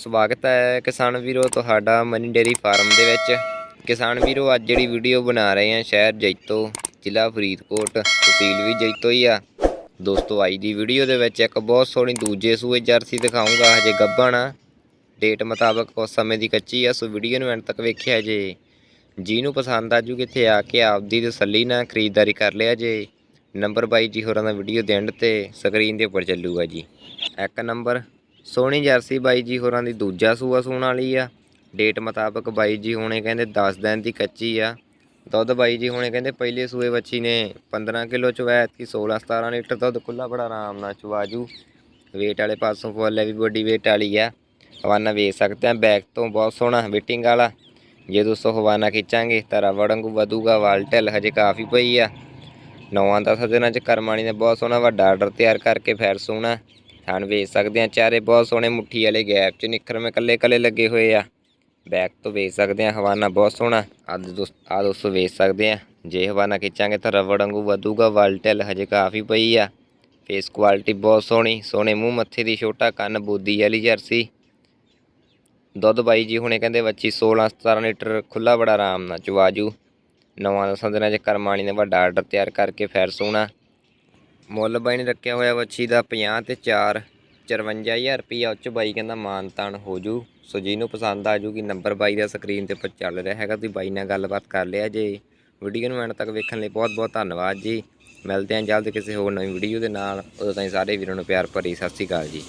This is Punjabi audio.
ਸਵਾਗਤ ਹੈ ਕਿਸਾਨ ਵੀਰੋ ਤੁਹਾਡਾ ਮਨੀ ਡੇਰੀ ਫਾਰਮ ਦੇ ਵਿੱਚ। ਕਿਸਾਨ ਵੀਰੋ, ਅੱਜ ਜਿਹੜੀ ਵੀਡੀਓ ਬਣਾ ਰਹੇ ਹਾਂ ਸ਼ਹਿਰ ਜੈਤੋ, ਜ਼ਿਲ੍ਹਾ ਫਰੀਦਕੋਟ, ਤਹਿਸੀਲ ਵੀ ਜੈਤੋ ਹੀ ਆ। ਦੋਸਤੋ, ਅੱਜ ਦੀ ਵੀਡੀਓ ਦੇ ਵਿੱਚ ਇੱਕ ਬਹੁਤ ਸੋਹਣੀ ਦੂਜੇ ਸੂਏ ਜਰਸੀ ਦਿਖਾਉਂਗਾ ਹਜੇ ਗੱਭਣ ਆ। ਡੇਟ ਮੁਤਾਬਕ ਉਸ ਸਮੇਂ ਦੀ ਕੱਚੀ ਆ, ਸੋ ਵੀਡੀਓ ਨੂੰ ਐਂਡ ਤੱਕ ਵੇਖਿਆ ਜੇ। ਜਿਹਨੂੰ ਪਸੰਦ ਆਜੂ ਕਿੱਥੇ ਆ ਕੇ ਆਪਦੀ ਤਸੱਲੀ ਨਾਲ ਖਰੀਦਦਾਰੀ ਕਰ ਲਿਆ ਜੇ। ਨੰਬਰ ਬਾਈ ਜੀ ਹੋਰਾਂ ਦਾ ਵੀਡੀਓ ਦੇ ਐਂਡ ਤੇ ਸਕਰੀਨ ਦੇ ਉੱਪਰ ਚੱਲੂਗਾ ਜੀ। ਇੱਕ ਨੰਬਰ। ਸੋਹਣੀ ਜਰਸੀ ਬਾਈ ਜੀ ਹੋਰਾਂ ਦੀ ਦੂਜਾ ਸੂਆ ਸੂਣ ਵਾਲੀ ਆ। ਡੇਟ ਮੁਤਾਬਕ ਬਾਈ ਜੀ ਹੁਣੇ ਕਹਿੰਦੇ 10 ਦਿਨ ਦੀ ਕੱਚੀ ਆ। ਦੁੱਧ ਬਾਈ ਜੀ ਹੁਣੇ ਕਹਿੰਦੇ ਪਹਿਲੇ ਸੂਏ ਬੱਚੀ ਨੇ 15 ਕਿਲੋ ਚਵਾਇਆ ਕਿ 16 17 ਲੀਟਰ ਦੁੱਧ ਖੁੱਲਾ ਬੜਾ ਆਰਾਮ ਨਾਲ ਚਵਾਜੂ। ਵੇਟ ਵਾਲੇ ਪਾਸੋਂ ਫੁੱਲ ਹੈ ਵੀ ਬੋਡੀ ਵੇਟ ਵਾਲੀ ਆ। ਹਵਾਨਾ ਵੇਚ ਸਕਦੇ ਆ ਬੈਕ ਤੋਂ ਬਹੁਤ ਸੋਹਣਾ ਵੇਟਿੰਗ ਵਾਲਾ। ਜੇ ਦੋਸਤੋ ਹਵਾਨਾ ਖਿੱਚਾਂਗੇ ਤਾਂ ਰਵੜ ਵਾਂਗੂ ਵਧੂਗਾ ਵਾਲਟਲ ਹਜੇ ਕਾਫੀ ਪਈ ਆ। ਨੌਵਾਂ ਦਸਾਂ ਦਿਨਾਂ ਚ ਕਰਮਾਣੀ ਨੇ ਬਹੁਤ ਸੋਹਣਾ ਵੱਡਾ ਆਰਡਰ ਤਿਆਰ ਕਰਕੇ ਫੈਰ ਸੋਹਣਾ ਥਣ ਵੇਚ ਸਕਦੇ ਆ। ਚਾਰੇ ਬਹੁਤ ਸੋਹਣੇ ਮੁੱਠੀ ਵਾਲੇ ਗੈਪ ਚ ਨਿੱਖਰ ਮੇ ਕੱਲੇ ਕੱਲੇ ਲੱਗੇ ਹੋਏ ਆ। ਬੈਕ ਤੋਂ ਵੇਚ ਸਕਦੇ ਆ। ਹਵਾਨਾ ਬਹੁਤ ਸੋਹਣਾ। ਆ ਦੋਸਤ ਆ ਦੋਸਤੋ ਵੇਚ ਸਕਦੇ ਆ। ਜੇ ਹਵਾਨਾ ਖਿੱਚਾਂਗੇ ਤਾਂ ਰਵੜ ਵਾਂਗੂ ਵਧੂਗਾ। ਵਾਲਟਲ ਹਜੇ ਕਾਫੀ ਪਈ ਆ। ਫੇਸ ਕੁਆਲਿਟੀ ਬਹੁਤ ਸੋਹਣੀ। ਸੋਹਣੇ ਮੂੰਹ ਮੱਥੇ ਦੀ ਛੋਟਾ ਕੰਨ ਬੋਦੀ ਵਾਲੀ ਜਰਸੀ। ਦੁੱਧ ਬਾਈ ਜੀ ਹੁਣੇ ਕਹਿੰਦੇ ਬੱਚੀ 16 17 ਲੀਟਰ ਖੁੱਲਾ ਬੜਾ ਆਰਾਮ ਨਾਲ ਚਵਾਜੂ ਨਵਾਂ ਦਸਾਂ ਦਿਨਾਂ ਚ ਕਰਮਾਣੀ ਨੇ ਵੱਡਾ ਆਰਡਰ ਤਿਆਰ ਕਰਕੇ ਫੈਰ ਸੋਹਣਾ ਮੁੱਲ ਬਾਈ ਨੇ ਰੱਖਿਆ ਹੋਇਆ ਵੱਛੀ ਦਾ 50 ਤੇ 4 54000 ਰੁਪਈਆ ਉੱਚ ਬਾਈ ਕਹਿੰਦਾ ਮਾਨ ਤਾਨ ਹੋ ਜੂ। ਸੋ ਜਿਹਨੂੰ ਪਸੰਦ ਆ ਜੂਗੀ ਨੰਬਰ ਬਾਈ ਦਾ ਸਕਰੀਨ ਤੇ ਉੱਪਰ ਚੱਲ ਰਿਹਾ ਹੈਗਾ, ਤੁਸੀਂ ਬਾਈ ਨਾਲ ਗੱਲਬਾਤ ਕਰ ਲਿਆ ਜੇ। ਵੀਡੀਓ ਨੂੰ ਐਂਡ ਤੱਕ ਵੇਖਣ ਲਈ ਬਹੁਤ ਬਹੁਤ ਧੰਨਵਾਦ ਜੀ। ਮਿਲਦੇ ਹਾਂ ਜਲਦ ਕਿਸੇ ਹੋਰ ਨਵੀਂ ਵੀਡੀਓ ਦੇ ਨਾਲ। ਉਦੋਂ ਤਾਈਂ ਸਾਰੇ ਵੀਰਾਂ ਨੂੰ ਪਿਆਰ ਭਰੀ ਸਤਿ ਸ਼੍ਰੀ ਅਕਾਲ ਜੀ।